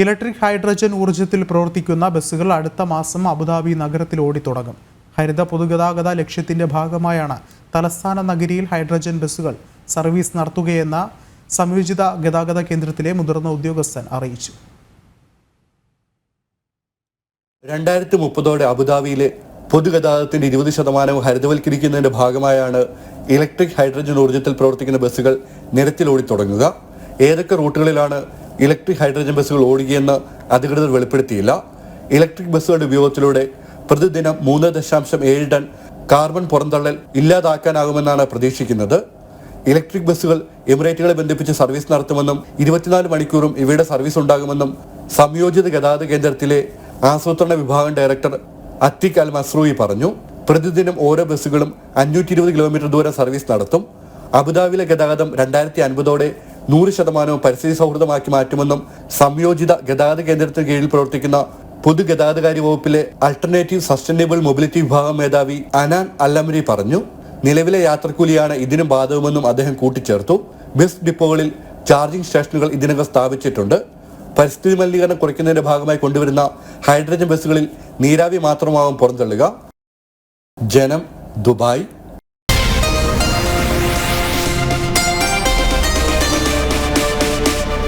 Electric hydrogen ഊർജത്തിൽ പ്രവർത്തിക്കുന്ന ബസ്സുകൾ അടുത്ത മാസം അബുദാബി നഗരത്തിൽ ഓടിത്തുടങ്ങും ഹരിത പൊതുഗതാഗത ലക്ഷ്യത്തിന്റെ ഭാഗമായാണ് തലസ്ഥാന നഗരിയിൽ ഹൈഡ്രജൻ ബസ്സുകൾ സർവീസ് നടത്തുകയെന്ന സംയോജിത ഗതാഗത കേന്ദ്രത്തിലെ മുതിർന്ന ഉദ്യോഗസ്ഥൻ അറിയിച്ചു. രണ്ടായിരത്തി മുപ്പതോടെ അബുദാബിയിലെ പൊതുഗതാഗതത്തിന്റെ ഇരുപത് ശതമാനവും ഹരിതവൽക്കരിക്കുന്നതിന്റെ ഭാഗമായാണ് ഇലക്ട്രിക് ഹൈഡ്രജൻ ഊർജത്തിൽ പ്രവർത്തിക്കുന്ന ബസ്സുകൾ നിരത്തിലോടി തുടങ്ങുക. ഏതൊക്കെ റൂട്ടുകളിലാണ് ഇലക്ട്രിക് ഹൈഡ്രജൻ ബസ്സുകൾ ഓടുകയെന്ന് അധികൃതർ വെളിപ്പെടുത്തിയില്ല. ഇലക്ട്രിക് ബസ്സുകളുടെ ഉപയോഗത്തിലൂടെ പ്രതിദിനം മൂന്ന് ദശാംശം ഏഴ് ടൺ കാർബൺ പുറന്തള്ളൽ ഇല്ലാതാക്കാനാകുമെന്നാണ് പ്രതീക്ഷിക്കുന്നത്. ഇലക്ട്രിക് ബസ്സുകൾ എമിറേറ്റുകളെ ബന്ധിപ്പിച്ച് സർവീസ് നടത്തുമെന്നും ഇരുപത്തിനാല് മണിക്കൂറും ഇവയുടെ സർവീസ് ഉണ്ടാകുമെന്നും സംയോജിത ഗതാഗത കേന്ദ്രത്തിലെ ആസൂത്രണ വിഭാഗം ഡയറക്ടർ അറ്റിക് അൽ മസ്രൂയി പറഞ്ഞു. പ്രതിദിനം ഓരോ ബസ്സുകളും അഞ്ഞൂറ്റി ഇരുപത് കിലോമീറ്റർ ദൂരം സർവീസ് നടത്തും. അബുദാബിയിലെ ഗതാഗതം രണ്ടായിരത്തി അൻപതോടെ നൂറ് ശതമാനവും പരിസ്ഥിതി സൗഹൃദമാക്കി മാറ്റുമെന്നും സംയോജിത ഗതാഗത കേന്ദ്രത്തിന് കീഴിൽ പ്രവർത്തിക്കുന്ന പൊതുഗതാഗതകാര്യ വകുപ്പിലെ അൾട്ടർനേറ്റീവ് സസ്റ്റൈനബിൾ മൊബിലിറ്റി വിഭാഗം മേധാവി അനാൻ അല്ലമരി പറഞ്ഞു നിലവിലെ യാത്രക്കൂലിയാണ് ഇതിനും ബാധകമെന്നും അദ്ദേഹം കൂട്ടിച്ചേർത്തു. ബസ് ഡിപ്പോകളിൽ ചാർജിംഗ് സ്റ്റേഷനുകൾ ഇതിനകം സ്ഥാപിച്ചിട്ടുണ്ട്. പരിസ്ഥിതി മലിനീകരണം കുറയ്ക്കുന്നതിന്റെ ഭാഗമായി കൊണ്ടുവരുന്ന ഹൈഡ്രജൻ ബസ്സുകളിൽ നീരാവി മാത്രമാവും പുറന്തള്ളുക. ജനം ദുബായ്